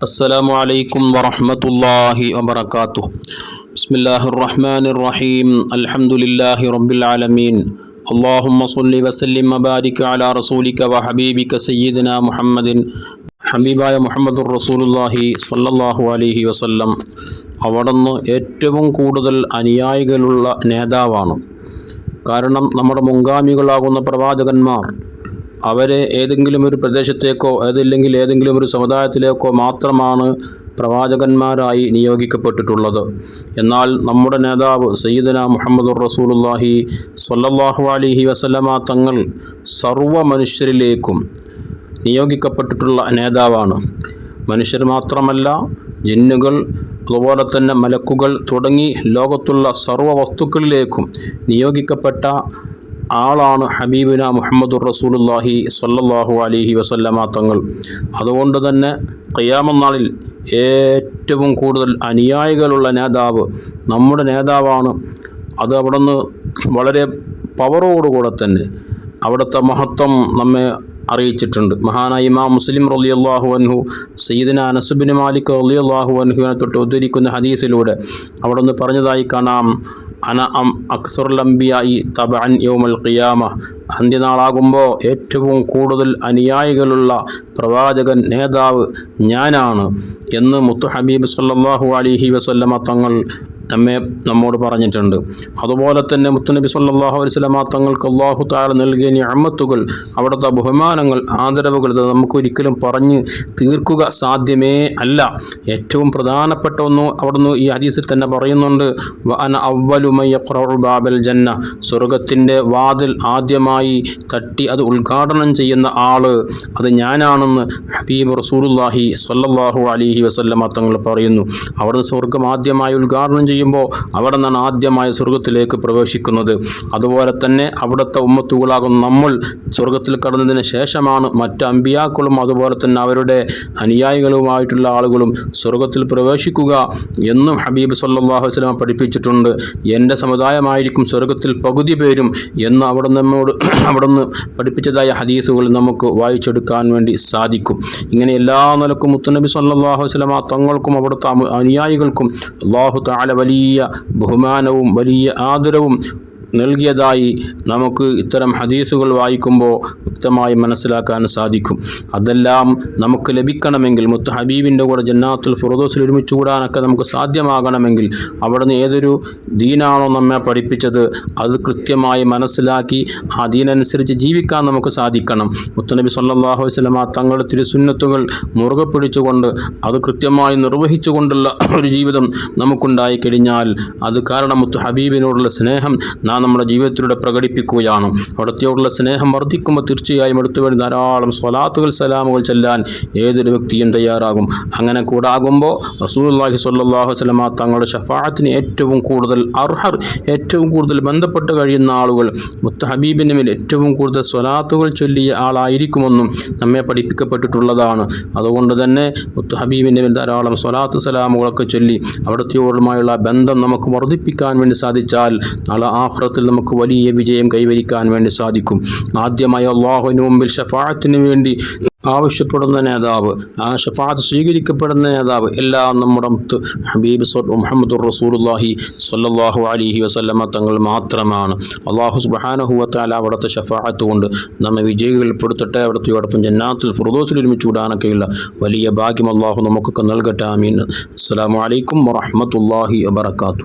السلام عليكم ورحمة الله وبركاته بسم الله الرحمن الرحيم الحمد لله رب العالمين اللهم صل وسلم وبارك على رسولك وحبيبك سيدنا محمد ഹബീബായ മുഹമ്മദ് റസൂലുല്ലാഹി സ്വല്ലല്ലാഹു അലൈഹി വസല്ലം അവിടുന്ന് ഏറ്റവും കൂടുതൽ അനുയായികളുള്ള നേതാവാണ് കാരണം നമ്മുടെ മുൻഗാമികളാകുന്ന പ്രവാചകന്മാർ അവരെ ഏതെങ്കിലും ഒരു പ്രദേശത്തേക്കോ അതല്ലെങ്കിൽ ഏതെങ്കിലും ഒരു സമുദായത്തിലേക്കോ മാത്രമാണ് പ്രവാചകന്മാരായി നിയോഗിക്കപ്പെട്ടിട്ടുള്ളത്. എന്നാൽ നമ്മുടെ നേതാവ് സയ്യിദന മുഹമ്മദ് റസൂലുല്ലാഹി സ്വല്ലല്ലാഹു അലൈഹി വസല്ലമ തങ്ങൾ സർവ മനുഷ്യരിലേക്കും നിയോഗിക്കപ്പെട്ടിട്ടുള്ള നേതാവാണ്. മനുഷ്യർ മാത്രമല്ല ജിന്നുകൾ അതുപോലെ തന്നെ മലക്കുകൾ തുടങ്ങി ലോകത്തുള്ള സർവ വസ്തുക്കളിലേക്കും നിയോഗിക്കപ്പെട്ട ആളാണ് ഹബീബിന മുഹമ്മദുർ റസൂലുല്ലാഹി സ്വല്ലല്ലാഹു അലൈഹി വസല്ലമ തങ്ങൾ. അതുകൊണ്ട് തന്നെ ഖിയാമനാളിൽ ഏറ്റവും കൂടുതൽ അനുയായികളുള്ള നേതാവ് നമ്മുടെ നേതാവാണ്. അത് അവിടെ നിന്ന് വളരെ പവറോടുകൂടെ തന്നെ അവിടുത്തെ മഹത്വം നമ്മെ അറിയിച്ചിട്ടുണ്ട്. മഹാനായ ഇമാം മുസ്ലിം റളിയല്ലാഹു അൻഹു സയ്യിദിന അനസുബിൻ മാലിക് റളിയല്ലാഹു അൻഹുവിനെ തൊട്ട് ഉദ്ധരിക്കുന്ന ഹദീസിലൂടെ അവിടെ നിന്ന് പറഞ്ഞതായി കാണാം. أنا أم أكثر الأنبياء طبعا يوم القيامة. അന്ത്യനാളാകുമ്പോൾ ഏറ്റവും കൂടുതൽ അനുയായികളുള്ള പ്രവാചകൻ നേതാവ് ഞാനാണ് എന്ന് മുത്തു ഹബീബ് സല്ലല്ലാഹു അലൈഹി വസല്ലമ തങ്ങൾ നമ്മെ നമ്മോട് പറഞ്ഞിട്ടുണ്ട്. അതുപോലെ തന്നെ മുത്തുനബി സല്ലാഹു അലൈഹി വസല്ലമ തങ്ങൾക്ക് അള്ളാഹു താര നൽകിയ നിഅമത്തുകൾ അവിടുത്തെ ബഹുമാനങ്ങൾ ആദരവുകൾ ഇത് നമുക്കൊരിക്കലും പറഞ്ഞ് തീർക്കുക സാധ്യമേ അല്ല. ഏറ്റവും പ്രധാനപ്പെട്ട ഒന്ന് അവിടുന്ന് ഈ ഹദീസിൽ തന്നെ പറയുന്നുണ്ട് വ അന അവലുമയ ബാബൽ ജന്ന. സ്വർഗത്തിന്റെ വാതിൽ ആദ്യമായി തട്ടി അത് ഉദ്ഘാടനം ചെയ്യുന്ന ആൾ അത് ഞാനാണെന്ന് ഹബീബ് റസൂലുല്ലാഹി സല്ലാഹു അലിഹി വസല്ലമ തങ്ങൾ പറയുന്നു. അവിടുന്ന് സ്വർഗം ആദ്യമായി ഉദ്ഘാടനം ചെയ്യുമ്പോൾ അവിടെ നിന്നാണ് ആദ്യമായി സ്വർഗത്തിലേക്ക് പ്രവേശിക്കുന്നത്. അതുപോലെ തന്നെ അവിടുത്തെ ഉമ്മത്തുകളാകും നമ്മൾ സ്വർഗത്തിൽ കടന്നതിന് ശേഷമാണ് മറ്റ് അമ്പിയാക്കളും അതുപോലെ തന്നെ അവരുടെ അനുയായികളുമായിട്ടുള്ള ആളുകളും സ്വർഗത്തിൽ പ്രവേശിക്കുക എന്നും ഹബീബ് സല്ലാഹു വസല്ലം പഠിപ്പിച്ചിട്ടുണ്ട്. എന്റെ സമുദായമായിരിക്കും സ്വർഗത്തിൽ പകുതി പേരും എന്ന് അവിടെ നമ്മോട് അവിടുന്ന് പഠിപ്പിച്ചതായ ഹദീസുകൾ നമുക്ക് വായിച്ചെടുക്കാൻ വേണ്ടി സാധിക്കും. ഇങ്ങനെ എല്ലാ നിലക്കും മുത്തുനബി സല്ലാഹു വസ്ലമ തങ്ങൾക്കും അവിടുത്തെ അനുയായികൾക്കും അള്ളാഹു താല വലിയ ബഹുമാനവും വലിയ ആദരവും നൽകിയതായി നമുക്ക് ഇത്തരം ഹദീസുകൾ വായിക്കുമ്പോൾ വ്യക്തമായി മനസ്സിലാക്കാൻ സാധിക്കും. അതെല്ലാം നമുക്ക് ലഭിക്കണമെങ്കിൽ മുത്ത് ഹബീബിന്റെ കൂടെ ജന്നാത്തുൽ ഫുറദോസിൽ ഒരുമിച്ച് കൂടാനൊക്കെ നമുക്ക് സാധ്യമാകണമെങ്കിൽ അവിടുന്ന് ഏതൊരു ദീനാണോ നമ്മെ പഠിപ്പിച്ചത് അത് കൃത്യമായി മനസ്സിലാക്കി ആ ദീനനുസരിച്ച് ജീവിക്കാൻ നമുക്ക് സാധിക്കണം. മുത്തനബി സല്ലാഹു അലൈഹി വസല്ലമ തങ്ങളുടെ തിരുസുന്നത്തുകൾ മുറുകെ പിടിച്ചുകൊണ്ട് അത് കൃത്യമായി നിർവഹിച്ചുകൊണ്ടുള്ള ഒരു ജീവിതം നമുക്കുണ്ടായി കഴിഞ്ഞാൽ അത് കാരണം മുത്ത് ഹബീബിനോടുള്ള സ്നേഹം നാം നമ്മുടെ ജീവിതത്തിലൂടെ പ്രകടിപ്പിക്കുകയാണ്. അവിടത്തെയോടുള്ള സ്നേഹം വർദ്ധിക്കുമ്പോൾ തീർച്ചയായും എടുത്തു വരുന്ന ധാരാളം സ്വലാത്തുകൾ സലാമുകൾ ചെല്ലാൻ ഏതൊരു വ്യക്തിയും തയ്യാറാകും. അങ്ങനെ കൂടാകുമ്പോൾ റസൂലുള്ളാഹി സ്വല്ലല്ലാഹു അലൈഹി വസല്ലമ തങ്ങളുടെ ഷഫാത്തിന് ഏറ്റവും കൂടുതൽ അർഹർ ഏറ്റവും കൂടുതൽ ബന്ധപ്പെട്ട് കഴിയുന്ന ആളുകൾ മുത്ത ഹബീബിന് മേൽ ഏറ്റവും കൂടുതൽ സ്വലാത്തുകൾ ചൊല്ലിയ ആളായിരിക്കുമെന്നും നമ്മെ പഠിപ്പിക്കപ്പെട്ടിട്ടുള്ളതാണ്. അതുകൊണ്ട് തന്നെ മുത്ത ഹബീബിന്റെ മേൽ ധാരാളം സ്വലാത്ത് സലാമുകളൊക്കെ ചൊല്ലി അവിടത്തെയോടുമായുള്ള ബന്ധം നമുക്ക് വർദ്ധിപ്പിക്കാൻ വേണ്ടി സാധിച്ചാൽ നാളെ ആഹ്റത്തിൽ നമുക്ക് വലിയ വിജയം കൈവരിക്കാൻ വേണ്ടി സാധിക്കും. ആദ്യമായി അള്ളാഹുവിന് മുമ്പിൽ ഷഫാത്തിന് വേണ്ടി ആവശ്യപ്പെടുന്ന നേതാവ് ആ ഷഫാത്ത് സ്വീകരിക്കപ്പെടുന്ന നേതാവ് എല്ലാം നമ്മുടെ ഹബീബ് മുഹമ്മദ് റസൂലുള്ളാഹി സ്വല്ലല്ലാഹു അലിഹി വസല്ലമ തങ്ങൾ മാത്രമാണ്. അള്ളാഹു സുബ്ഹാനഹുവത്താല അവിടുത്തെ ഷഫാത്ത് കൊണ്ട് നമ്മെ വിജയികൾപ്പെടുത്തട്ടെ. അവിടുത്തെയോടൊപ്പം ജന്നാത്തിൽ ഫുർദോസിൽ ഒരുമിച്ച് വിടാനൊക്കെയുള്ള വലിയ ഭാഗ്യം അള്ളാഹു നമുക്കൊക്കെ നൽകട്ടെ. ആമീൻ. അസ്സലാമു അലൈക്കും വറഹ്മത്തുള്ളാഹി വബറകാതുഹു.